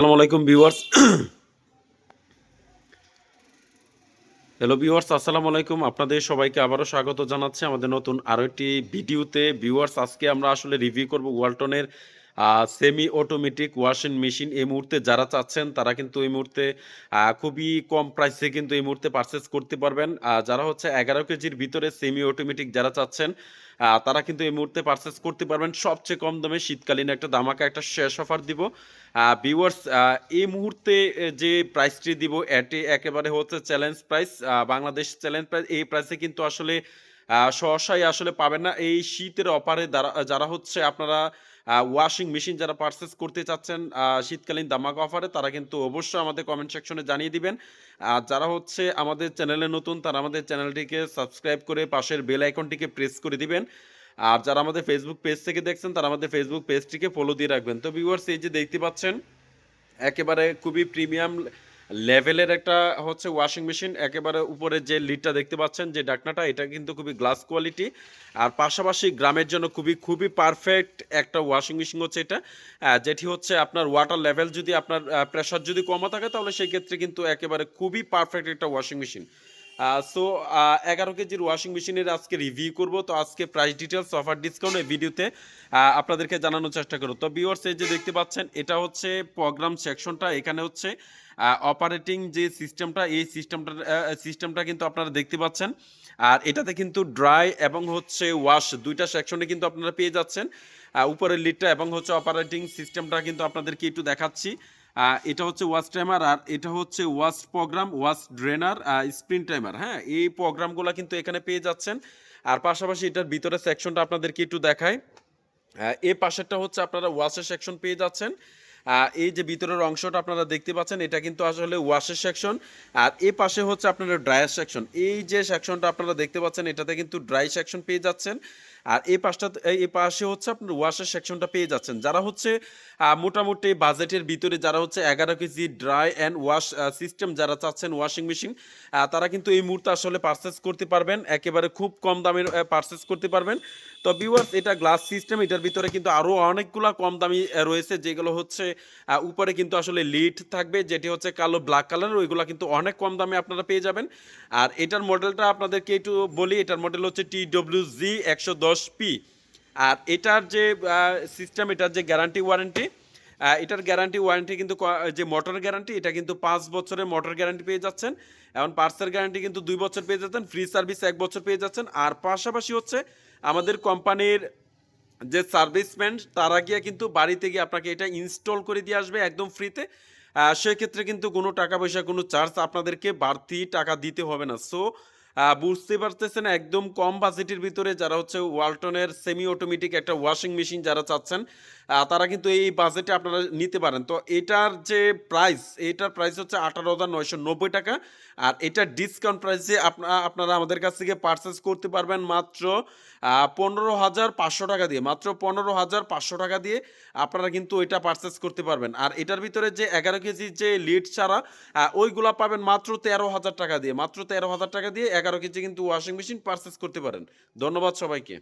আসসালামু আলাইকুম viewers. Hello viewers, আসসালামু আলাইকুম। আপনাদের সবাইকে আবারও স্বাগত জানাচ্ছি আমাদের নতুন আরও একটি ভিডিওতে। ভিউয়ার্স, আজকে আমরা আসলে রিভিউ করব ওয়ালটনের সেমি অটোমেটিক ওয়াশিং মেশিন এই মুহূর্তে যারা চাচ্ছেন, তারা কিন্তু এই মুহূর্তে খুবই কম প্রাইসে কিন্তু এই মুহূর্তে পারচেস করতে পারবেন। যারা হচ্ছে এগারো কেজির ভিতরে সেমি অটোমেটিক যারা চাচ্ছেন তারা কিন্তু এই মুহূর্তে পারচেস করতে পারবেন। সবচেয়ে কম দামে শীতকালীন একটা দামাকা একটা শেষ অফার দিব। ভিউয়ার্স এই মুহূর্তে যে প্রাইসটি দিব, এটি একেবারে হচ্ছে challenge price Bangladesh challenge price এই প্রাইসে কিন্তু আসলে সহসাই আসলে পাবেন না। এই শীতের অপারে যারা হচ্ছে আপনারা ওয়াশিং মেশিন যারা পারচেস করতে চাচ্ছেন শীতকালীন দামাকা অফারে তারা কিন্তু অবশ্যই আমাদের কমেন্ট সেকশনে জানিয়ে দিবেন। আর যারা হচ্ছে আমাদের চ্যানেলে নতুন, তারা আমাদের চ্যানেলটিকে সাবস্ক্রাইব করে পাশের বেল আইকনটিকে প্রেস করে দিবেন। আর যারা আমাদের ফেসবুক পেজ থেকে দেখছেন, তারা আমাদের ফেসবুক পেজটিকে ফলো দিয়ে রাখবেন। তো ভিউয়ার্স এই যে দেখতে পাচ্ছেন, একেবারে খুবই প্রিমিয়াম লেভেলের একটা হচ্ছে ওয়াশিং মেশিন, একেবারে উপরে যে লিডটা দেখতে পাচ্ছেন, যে ডাকনাটা, এটা কিন্তু খুবই গ্লাস কোয়ালিটি। আর পাশাপাশি গ্রামের জন্য খুবই খুবই পারফেক্ট একটা ওয়াশিং মেশিন হচ্ছে এটা। যেটি হচ্ছে আপনার ওয়াটার লেভেল যদি আপনার প্রেশার যদি কমা থাকে, তাহলে সেই ক্ষেত্রে কিন্তু একেবারে খুবই পারফেক্ট একটা ওয়াশিং মেশিন। সো এগারো কেজির ওয়াশিং মেশিনের আজকে রিভিউ করব। তো আজকে প্রাইস ডিটেলস অফার ডিসকাউন্ট এই ভিডিওতে আপনাদেরকে জানানোর চেষ্টা করব। তো ভিউয়ার্স এই যে দেখতে পাচ্ছেন, এটা হচ্ছে প্রোগ্রাম সেকশনটা এখানে হচ্ছে অপারেটিং যে সিস্টেমটা এই সিস্টেমটা সিস্টেমটা কিন্তু আপনারা দেখতে পাচ্ছেন। আর এটাতে কিন্তু ড্রাই এবং হচ্ছে ওয়াশ দুইটা সেকশনে কিন্তু আপনারা পেয়ে যাচ্ছেন। উপরের লিডটা এবং হচ্ছে অপারেটিং সিস্টেমটা কিন্তু আপনাদেরকে একটু দেখাচ্ছি। এটা হচ্ছে ওয়াশ টাইমার আর এটা হচ্ছে wash programme wash drainer spin timer হ্যাঁ? এই প্রোগ্রামগুলো কিন্তু এখানে পেয়ে যাচ্ছেন। আর পাশাপাশি এটার ভিতরে সেকশনটা আপনাদেরকে একটু দেখায় এই পাশেরটা হচ্ছে আপনারা ওয়াশের সেকশন পেয়ে যাচ্ছেন। এই যে ভিতরের অংশটা আপনারা দেখতে পাচ্ছেন, এটা কিন্তু আসলে ওয়াশের সেকশন আর এ পাশে হচ্ছে আপনারা ড্রায়ার সেকশন এই যে সেকশনটা আপনারা দেখতে পাচ্ছেন, এটাতে কিন্তু ড্রাই সেকশন পেয়ে যাচ্ছেন। আর এই পাশটা, এই পাশে হচ্ছে আপনার ওয়াশের সেকশনটা পেয়ে যাচ্ছেন। যারা হচ্ছে মোটামুটি বাজেটের ভিতরে যারা হচ্ছে এগারো KG dry and wash system যারা চাচ্ছেন ওয়াশিং মেশিন তারা কিন্তু এই মুহূর্তে আসলে পারচেস করতে পারবেন। একেবারে খুব কম দামে পারচেস করতে পারবেন। তো ভিউয়ার্স এটা গ্লাস সিস্টেম এটার ভিতরে কিন্তু আরও অনেকগুলো কম দামি রয়েছে। যেগুলো হচ্ছে উপরে কিন্তু আসলে লিড থাকবে, যেটি হচ্ছে কালো ব্ল্যাক কালার ওইগুলো কিন্তু অনেক কম দামে আপনারা পেয়ে যাবেন। আর এটার মডেলটা আপনাদেরকে একটু বলি, এটার মডেল হচ্ছে টি ডব্লিউ জি একশো দশ পি, আর এটার যে সিস্টেম এটার যে গ্যারান্টি ওয়ারেন্টি এটার গ্যারান্টি ওয়ারেন্টি কিন্তু যে মোটর গ্যারান্টি এটা কিন্তু পাঁচ বছরের মোটর গ্যারান্টি পেয়ে যাচ্ছেন। এখন পার্সের গ্যারান্টি কিন্তু দুই বছর পেয়ে যাচ্ছেন ফ্রি সার্ভিস এক বছর পেয়ে যাচ্ছেন। আর পাশাপাশি হচ্ছে আমাদের কোম্পানির যে সার্ভিসম্যান তারা গিয়ে কিন্তু বাড়িতে গিয়ে আপনাকে এটা ইনস্টল করে দিয়ে আসবে একদম ফ্রিতে সেক্ষেত্রে কিন্তু কোনো টাকা পয়সা, কোনো চার্জ আপনাদেরকে বাড়তি টাকা দিতে হবে না। সো বুঝতে পারতেছেন, একদম কম বাজেটের ভিতরে যারা হচ্ছে ওয়ালটনের সেমি অটোমেটিক একটা ওয়াশিং মেশিন যারা চাচ্ছেন তারা কিন্তু এই বাজেটে আপনারা নিতে পারেন। তো এটার যে প্রাইস এটার প্রাইস হচ্ছে আঠারো হাজার নয়শো নব্বই টাকা, আর এটা ডিসকাউন্ট প্রাইসে আপনারা আমাদের কাছ থেকে পারচেস করতে পারবেন মাত্র পনেরো হাজার পাঁচশো টাকা দিয়ে, মাত্র পনেরো হাজার পাঁচশো টাকা দিয়ে আপনারা কিন্তু এটা পারচেস করতে পারবেন। আর এটার ভিতরে যে এগারো কেজি যে লিড ছাড়া ওইগুলা পাবেন মাত্র তেরো হাজার টাকা দিয়ে, মাত্র তেরো হাজার টাকা দিয়ে এগারো কেজি কিন্তু ওয়াশিং মেশিন পারচেস করতে পারেন ধন্যবাদ সবাইকে.